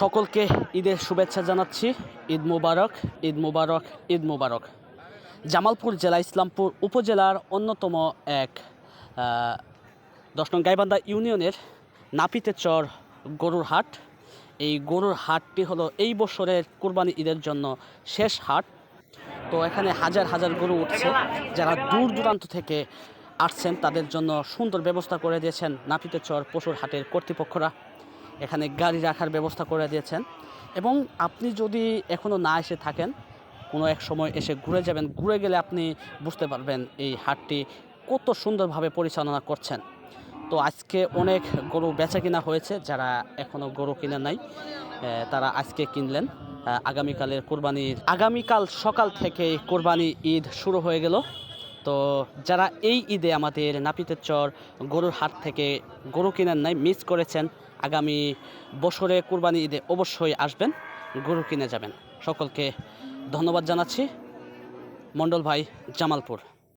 সকলকে ঈদের শুভেচ্ছা জানাচ্ছি। ঈদ মুবারক ঈদ মুবারক ঈদ মুবারক। জামালপুর জেলা, ইসলামপুর উপজেলার অন্যতম এক দশ নং গাইবান্ধা ইউনিয়নের নাপিতে চর গরুর হাট। এই গরুর হাটটি হলো এই বছরের কুরবানি ঈদের জন্য শেষ হাট। তো এখানে হাজার হাজার গরু উঠছে। যারা দূর দূরান্ত থেকে আসছেন, তাদের জন্য সুন্দর ব্যবস্থা করে দিয়েছেন নাপিতে চর পশুর হাটের কর্তৃপক্ষরা। এখানে গাড়ি রাখার ব্যবস্থা করে দিয়েছেন। এবং আপনি যদি এখনও না এসে থাকেন, কোনো এক সময় এসে ঘুরে যাবেন, ঘুরে গেলে আপনি বুঝতে পারবেন এই হাটটি কত সুন্দরভাবে পরিচালনা করছেন। তো আজকে অনেক গরু বেচা কিনা হয়েছে, যারা এখনও গরু কিনে নাই তারা আজকে কিনলেন। আগামীকালের কোরবানির, আগামীকাল সকাল থেকে কোরবানি ঈদ শুরু হয়ে গেল। তো যারা এই ঈদে আমাদের নাপিতের চর গরুর হাট থেকে গরু কিনেন নাই মিস করেছেন, আগামী বছরে কোরবানি ঈদে অবশ্যই আসবেন, গরু কিনে যাবেন। সকলকে ধন্যবাদ জানাচ্ছি। মণ্ডল ভাই, জামালপুর।